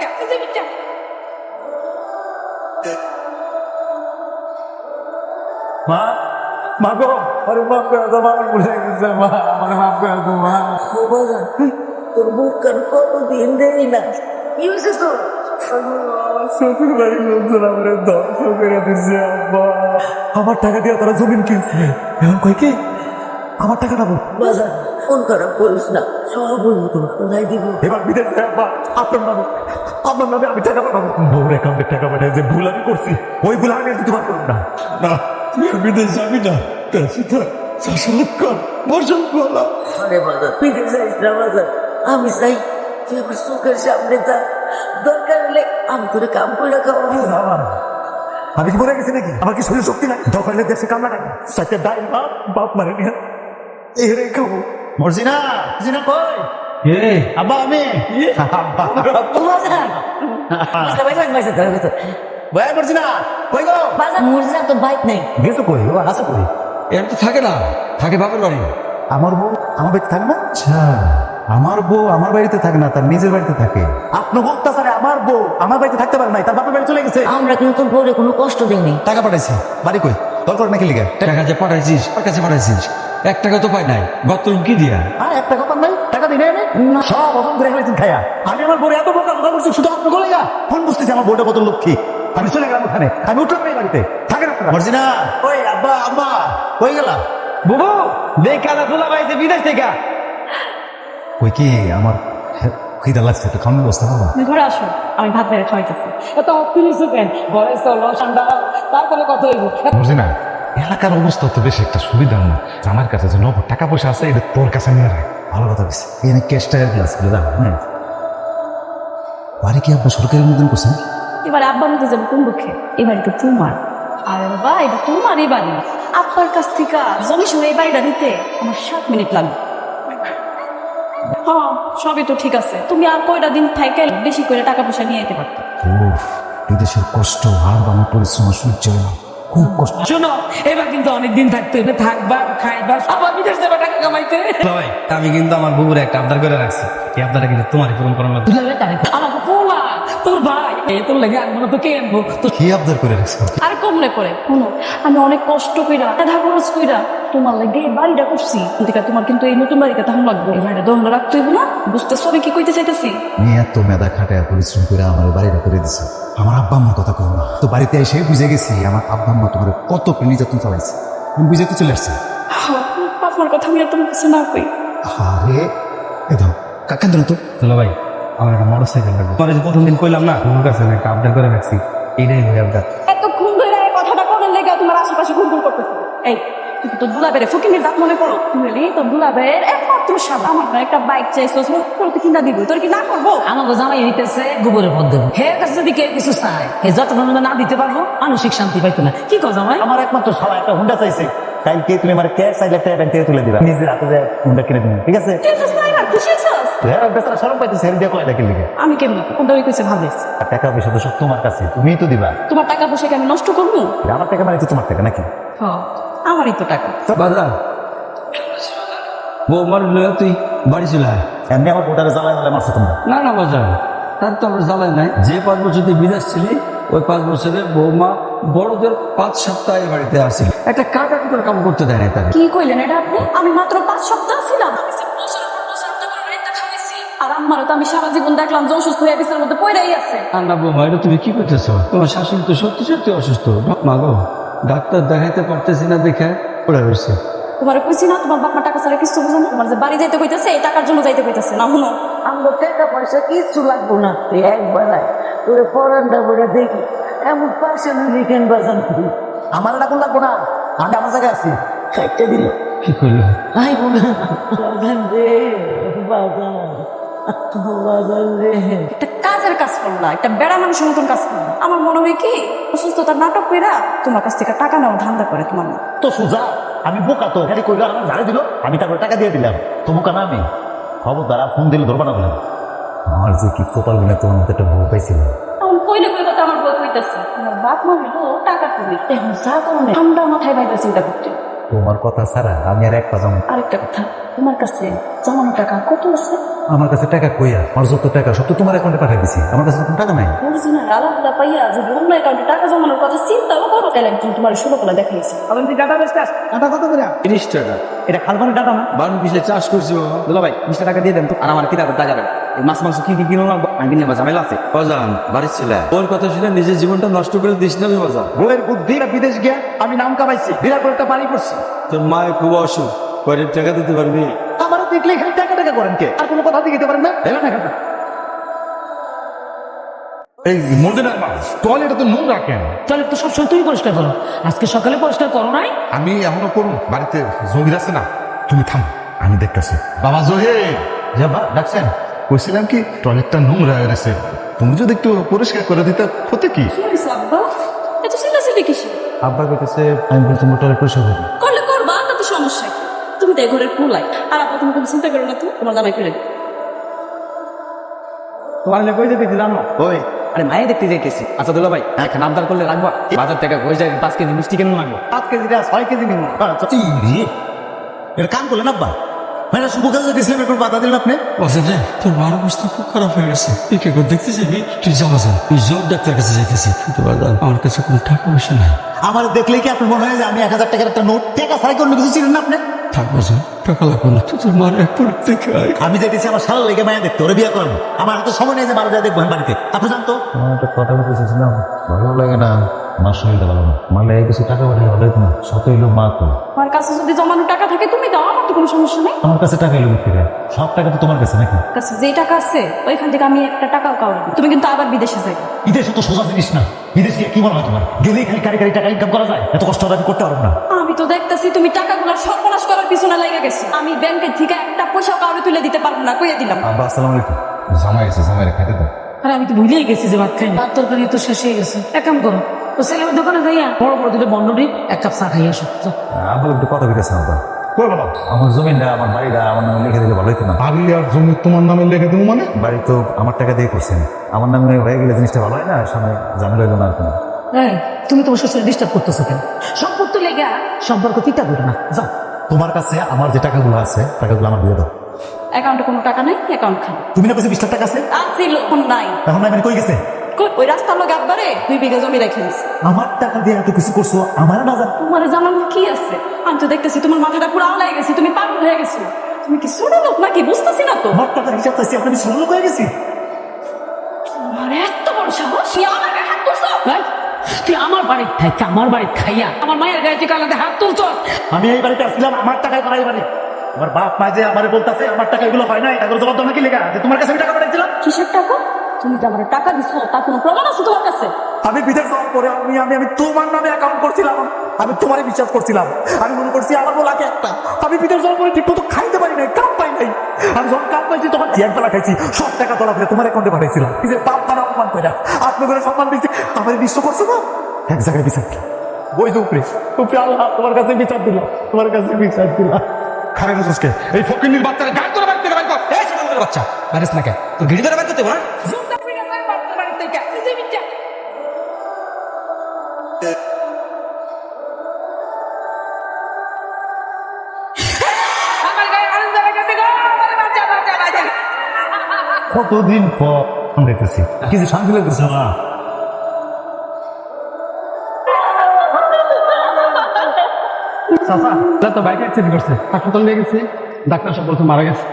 থেকে তুই যাবি যা। মা মা গো আরে মাফ করে দাও মা আমার ভুলে গেছে মা আমার মাফ করে দাও মা। বাজান তোর মুখ কান কতদিন দেই না? কি হয়েছে তোর? শ্বশুর বাড়ির লোকজন আমার ধ্বংস করে দিচ্ছে আব্বা। আমার টাকা দিয়ে তারা জমিন কিনছে। এখন কই কি? আমার টাকা নেব। বাজান ফোন খারাপ করিস না। সব বলব কোথায় দিব। এবার বিদেশ আব্বা আপনার নামে। আপনার নামে আমি টাকা পাঠাবো। বউর অ্যাকাউন্টে টাকা পাঠাই যে ভুল আমি করছি ওই ভুল আমি আর দিতে পারব না। না তুই আর বিদেশ যাবি না। তার সাথে চাষাবাদ কর বসন বলা আরে বাজান বিদেশ যাইস না বাজান আমি চাই তুই আমার চোখের সামনে যা দরকার হলে আমি করে কাম করে খাওয়াবো। বাবা, আমি কি মরে গেছি নাকি? আমার কি শরীর শক্তি নাই? দরকার হলে দেশে কামলা নাই সাথে ডাই বাপ বাপ মারে নিয়ে এই রে খাব। মর্জিনা মর্জিনা কই? আব্বা আমি আব্বা বাজান বুঝতে পারছিস বুঝতে পারছিস ভাই মর্জিনা কই গো বাজান মুরজিনা তো বাইক নেই গেছো কই ও আছে কই এর তো থাকে না থাকে বাপের বাড়ি আমার বউ আমার বাড়িতে থাকে না আচ্ছা আমার বউ আমার বাড়িতে থাকে না তার নিজের বাড়িতে থাকে আপনার বউ তাছাড়া আমার বউ আমার বাড়িতে থাকতে পারে নাই তার বাপের বাড়ি চলে গেছে আমরা কিন্তু তোর বউরে কোনো কষ্ট দিইনি টাকা পাঠাইছি বাড়ি কই দরকার নাকি লিখে টাকা যে পাঠাইছিস ওর কাছে পাঠাইছিস এক টাকা তো পাই নাই গত কি দিয়া আর এক টাকা দিনে সব অহং করে ফেলেছেন খায়া। আমি আমার বউরে এত বোকা কথা বলছি শুধু গলে গা ফোন বুঝতেছি আমার বউটা কত লক্ষ্মী। আমি চলে গেলাম ওখানে। আমি উঠলাম না এই বাড়িতে। থাকেন আপনারা। মর্জিনা। ওই আব্বা আব্বা কই গেলা? বুবু দেখা না তোলা পাইছে বিদেশ থেকে কই কি আমার খিদা লাগছে তো খাওয়ানোর ব্যবস্থা করব ঘরে আসো আমি ভাত বেড়ে খাওয়াইতেছি। এত কেন ঘরে চলো ঠান্ডা তারপরে কত হইব। বুঝি না এলাকার অবস্থা তো বেশ একটা সুবিধার না। আমার কাছে যে নগদ টাকা পয়সা আছে এটা তোর কাছে নিয়ে রাখ। ভালো কথা বলছি এখানে ক্যাশ টাকার গ্লাসগুলো দাও হ্যাঁ বাড়ি কি আপনার সরকারি অনুদান করছেন এবারে আব্বার মতো যাব কোন দুঃখে? এই বাড়িতে তোমার। আরে বাবা এটা তোমার এই বাড়ি। আব্বার কাছ থেকে জমি শুনে এই বাড়িটা নিতে আমার সাত মিনিট লাগবে। হ্যাঁ সবই তো ঠিক আছে। তুমি আর কয়টা দিন থাইকে বেশি করে টাকা পয়সা নিয়ে যেতে পারতো। বিদেশের কষ্ট আর আমার পরিশ্রম সহ্য হয় খুব কষ্ট। শোনো এবার কিন্তু অনেকদিন থাকতে হবে থাকবা খাইবা আবার বিদেশ যাবা টাকা কামাইতে। আমি কিন্তু আমার বুবুর একটা আবদার করে রাখছি। এই আবদারটা কিন্তু তোমার পূরণ করার লাগবে আমাকে তোর ভাই এ তোর লেগে আনব তো কে আনব। তো কি আবদার করে রাখছেন আর কমনে করে শুনো আমি অনেক কষ্ট কইরা টাকা খরচ কইরা তোমার লাগে এই বাড়িটা করছি। দেখা তোমার কিন্তু এই নতুন বাড়িতে তখন লাগবে। এই বাড়িটা দখল রাখতে হইব না। বুঝতে সবই কি কইতে চাইতেছি? আমি এত মেধা খাটায় পরিশ্রম করে আমার বাড়িটা করে দিছে। আমার আব্বা আম্মার কথা কো না। তো বাড়িতে এসে বুঝে গেছি আমার আব্বা আম্মা তোমার কত নির্যাতন চালাইছে। আমি বুঝে তো চলে আসছি। আপনার কথা আমি আর তোমার কাছে না কই। আরে এ দাও কাকান তো। চলো ভাই। আমার একটা মোটর সাইকেল লাগবে যে প্রথম দিন কইলাম না? তোমার কাছে একটা আবদার করে রাখছি। এইটাই আবদার এতক্ষণ ধরে এই কথাটা লেগে তোমার আশেপাশে ঘুরঘুর করতেছে। এই তুমি তো দুলাবের ফকিনের দাঁত মনে পড়ো তুমি তো দুলাবের একমাত্র সাদা আমার না একটা বাইক চাইছো কিনা দিব তোর কি না করব? আমাকে জামাই হইতেছে গোবরের পথ দেবো হে কাছে যদি কেউ কিছু চায় হে যতক্ষণ না দিতে পারব মানসিক শান্তি পাইতো না। কি কো জামাই? আমার একমাত্র সবাই একটা হুন্ডা চাইছে। কালকে তুমি আমার ক্যাশ চাইলে একটা ব্যাংক থেকে তুলে দিবা? নিজের হাতে হুন্ডা কিনে দিবেন ঠিক আছে? তুই তো নাই না খুশি আছিস হ্যাঁ বেচারা সরম পাইতেছে হেল দিয়ে কয় দেখে লিখে আমি কেমন? কোনটা ওই কইছে ভাবিস আর টাকা পয়সা তো সব তোমার কাছে তুমিই তো দিবা। তোমার টাকা পয়সা কি নষ্ট করব? আমার টাকা মানে তো তোমার টাকা নাকি? হ্যাঁ আমারই তো টাকা। বাজার বউ মার তুই বাড়ি চলে আয়। এমনি আমার গোটারে জ্বালায় জ্বালায় মারছো তোমরা। না না বাজার তার তো আমরা জ্বালাই নাই। যে পাঁচ বছর তুই বিদেশ ছিলি ওই পাঁচ বছরে বৌমা বড়দের পাঁচ সপ্তাহ এই বাড়িতে আসছিল একটা কাটা কুটার কাম করতে দেয় না কি কইলেন এটা আপনি? আমি মাত্র পাঁচ সপ্তাহ ছিলাম। আর আমারও তো আমি সারা জীবন দেখলাম যে অসুস্থ হয়ে বিছানার মধ্যে পড়েই আছে। ঠান্ডা বৌমা এটা তুমি কি করতেছ? তোমার শাশুড়ি তো সত্যি সত্যি অসুস্থ। মা গো ডাক্তার দেখাইতে পারতেছি না দেখে পড়ে রয়েছে। তোমার কইছি না তোমার বাপমা টাকা ছাড়া কিছু বুঝো না। তোমার যে বাড়ি যাইতে কইতেছে এই টাকার জন্য যাইতে কইতেছে। না শুনো। আমাকে টাকা পয়সা কিচ্ছু লাগবো না। তুই তোর পরানটা বলে দেখি। এমন পাশে লিখেন বাজান আমার টাকা লাগবো না? আমি আমার জায়গায় আছি। খাইতে দিল কি করল? আই বোনা বাজান রে বাজান। একটা কাজের কাজ করলা একটা বেড়া মানুষের মতন কাজ করলা আমার মনে হয় কি অসুস্থতার নাটক কইরা তোমার কাছ থেকে টাকা নেওয়া ধান্দা করে তোমার তো সোজা আমি বোকা তো কইলো আর আমার ঝাড়ে দিল আমি তারপরে টাকা দিয়ে দিলাম। তো বোকা না আমি? খবর দ্বারা ফোন দিলে ধরবা না বলে। আমার যে কি কপাল গুনে তোমার মধ্যে একটা ভুল পাইছিল এখন কইলে কইলে তো আমার বই কইতেছে আমার বাপ মা হইল টাকা যা করো ঠান্ডা মাথায় ভাইবা চিন্তা করতে। তোমার কথা ছাড়া আমি আর এক পাজাম আরেকটা কথা তোমার কাছে জমানো টাকা কত আছে? আমার কাছে টাকা কইয়া আমার যত টাকা সব তো তোমার অ্যাকাউন্টে পাঠিয়ে দিছি। আমার কাছে তো কোনো টাকা নাই। অরিজিনাল আলাদা পাইয়া যদি অন্য অ্যাকাউন্টে টাকা জমানোর কথা চিন্তাও করো তাহলে একজন তোমার ষোলো কলা দেখাইছে তুই ডাটা বেচতে আস। টাকা কত করে? তিরিশ টাকা। এটা খালবানের টাকা না? বারো পিসে চাষ করছি দুলা ভাই বিশ টাকা দিয়ে দেন তো। আর আমার কিতাবের টাকা দেন। এই মাছ মাংস কি কি কিনো না আমি কিনে ঝামেলা আছে। বাজান বাড়ির ছেলে। ওর কথা শুনে নিজের জীবনটা নষ্ট করে দিস না বাজান বউয়ের বুদ্ধি বিদেশ গিয়া আমি নাম কামাইছি বিরাট একটা বাড়ি করছি। তোর মায়ের খুব অসুখ। কয়েক টাকা দিতে পারবি? আমারও দেখলে এখানে টাকা টাকা করেন কে? আর কোনো কথা দিতে পারেন না? কথা এই মর্জিনার মা টয়লেটে তো নোংরা কেন তাহলে তো সবসময় তুমি পরিষ্কার করো। আজকে সকালে পরিষ্কার করো নাই? আমি এখনও করুন বাড়িতে জহির আছে না। তুমি থাম আমি দেখতেছি। বাবা জহির! যাবা ডাকছেন। কইছিলাম কি টয়লেটটা নোংরা হয়ে গেছে। তুমি যদি একটু পরিষ্কার করে দিতে হতে কি? আব্বা? আব্বা আমি বলছি মোটর পরিষ্কার করি করলে করবা তাতে সমস্যা তুমি এই ঘরের কুলাই আর আব্বা তুমি কোনো চিন্তা করো না তো তোমার জামাই করে দিবে। তোমার লেগে কই যেতে জানো? ওই আরে মায়ে দেখতে যাইতেছি। আচ্ছা দুলা ভাই এখন আবদার করলে রাখবা? বাজার টাকা হয়ে যায় পাঁচ কেজি মিষ্টি কেন লাগবো? সাত কেজি না ছয় কেজি নিব এটা কাম করলেন আব্বা? মানে শুভ কাজে গেছিলাম এখন বাধা দিলেন আপনি? বাজান রে তোর মার অবস্থা খুব খারাপ হয়ে গেছে। তুই কে করে দেখতে যাবি তুই যা বাজান তুই জব ডাক্তার কাছে যাইতেছি। কিন্তু আমার কাছে কোনো টাকা পয়সা নাই। আমার দেখলে কি আপনার মনে হয় যে আমি এক হাজার টাকার একটা নোট টাকা ছাড়া কি অন্য কিছু ছিলেন না আপনি? থাক বাজান টাকা লাগবে না তুই মার একবার দেখে আয়। আমি যেতেছি আমার সারা লেগে মায়া দেখতে ওরে বিয়ে করব। আমার হাতে সময় নেই যে বারো যায় দেখব বাড়িতে। আপনি জানতো? আমার একটা কথা বলতে চাইছিলাম ভালো লাগে না মার শরীরটা ভালো না। মার লেগে কিছু টাকা পাঠালে ভালো না সত হইল মা তো। আমার কাছে যদি জমানো টাকা থাকে তুমি দাও আমার তো কোনো সমস্যা নেই। আমার কাছে টাকা এলো থেকে সব টাকা তো তোমার কাছে নাকি? কাছে যে টাকা আছে ওইখান থেকে আমি একটা টাকাও কাউরে তুমি কিন্তু আবার বিদেশে যাই বিদেশে তো সোজা জিনিস না। বিদেশ গিয়ে কি মনে হয় তোমার? গেলেই খালি কারি কারি টাকা ইনকাম করা যায়? এত কষ্ট হবে আমি করতে পারব না। আমি তো দেখতেছি তুমি টাকাগুলো সর্বনাশ করার পিছনে লেগে গেছো। আমি ব্যাংকের থেকে একটা পয়সা কাউরে তুলে দিতে পারব না কইয়া দিলাম। আব্বা আসসালামু আলাইকুম। জামাই আছে জামাই খাইতে দাও। আরে আমি তো ভুলেই গেছি যে ভাত খাই ভাত তরকারি তো শেষ হয়ে গেছে। এক কাম করো ও ছেলের দোকানে যাইয়া বড় বড় দুটো বন্ধ দিই এক কাপ চা খাইয়া আসো। আব্বা একটু কথা বলতেছে আব্বা। কই বাবা? আমার জমিটা আমার বাড়িটা আমার নামে লিখে দিলে ভালো হতো না। বাড়ি আর জমি তোমার নামে লেখে দেবো মানে? বাড়ি তো আমার টাকা দিয়ে করছেন। আমার নামে হয়ে গেলে জিনিসটা ভালো হয় না সামনে ঝামেলা হইল না আর এই, তুমি তোমার শ্বশুর ডিস্টার্ব করতেছো কেন? সম্পর্ক লেগা। সম্পর্ক তিতা করো না যাও। তোমার কাছে আমার যে টাকাগুলো আছে টাকাগুলো আমার দিয়ে দাও। অ্যাকাউন্টে কোনো টাকা নাই অ্যাকাউন্ট খালি তুমি না কাছে বিশ লাখ টাকা আছে? আছিল এখন নাই। এখন না মানে কই গেছে? ওই রাস্তার লোক একবারে দুই বিঘা জমি রেখে আমার টাকা দিয়ে এত কিছু করছ আমার না জান। তোমার জানানোর কি আছে? আমি তো দেখতেছি তোমার মাথাটা পুরো আওলাই গেছে তুমি পাগল হয়ে গেছো। তুমি কি ছোট লোক নাকি বুঝতেছি না তো। আমার টাকার হিসাব চাইছি আপনি ছোট লোক হয়ে গেছি? তোমার এত বড় সাহস আমার হাত তুলছো তুই আমার বাড়ির থাইকে আমার বাড়ির খাইয়া আমার মায়ের গায়ে থেকে আলাদা হাত তুলছ আমি এই বাড়িতে আসছিলাম আমার টাকায় করা এই বাড়ি আমার বাপ মা যে আমার বলতেছে আমার টাকা এগুলো হয় না টাকার জবাব লেখা যে তোমার কাছে আমি টাকা পাঠাইছিলাম। কিসের টাকা? তুমি যে আমার টাকা দিছো তার কোনো প্রমাণ আছে তোমার কাছে? আমি বিদেশ যাওয়ার পরে আমি আমি আমি তোমার নামে অ্যাকাউন্ট করছিলাম। আমি তোমারই বিশ্বাস করছিলাম। আমি মনে করছি আমার বলা একটা। আমি বিদেশ যাওয়ার পরে ঠিক মতো খাইতে পারি নাই। পাই নাই। আমি যখন কাম পাইছি তখন এক বেলা খাইছি। সব টাকা তোলা ফেলে তোমার অ্যাকাউন্টে পাঠাইছিলাম। এই যে বাপ মারা অপমান করে আপনি করে সম্মান দিচ্ছি আমার বিশ্ব করছে না? এক জায়গায় বিচার দিলাম। বই যে উপরে উপরে আল্লাহ তোমার কাছে বিচার দিলাম তোমার কাছে বিচার দিলাম। খারাপ কে এই ফকিনির বাচ্চারা গান করে বাড়ি থেকে বাইর কর। এই বাচ্চা। পারিস না কে? তোর গিড়ি ধরে বাইর করতে না? কতদিন পর দেখতেছি কিছু শান্তি লাগতেছে না চাচা তো বাইক অ্যাক্সিডেন্ট করছে। হাসপাতাল নিয়ে গেছি, ডাক্তার সব বলছে মারা গেছে।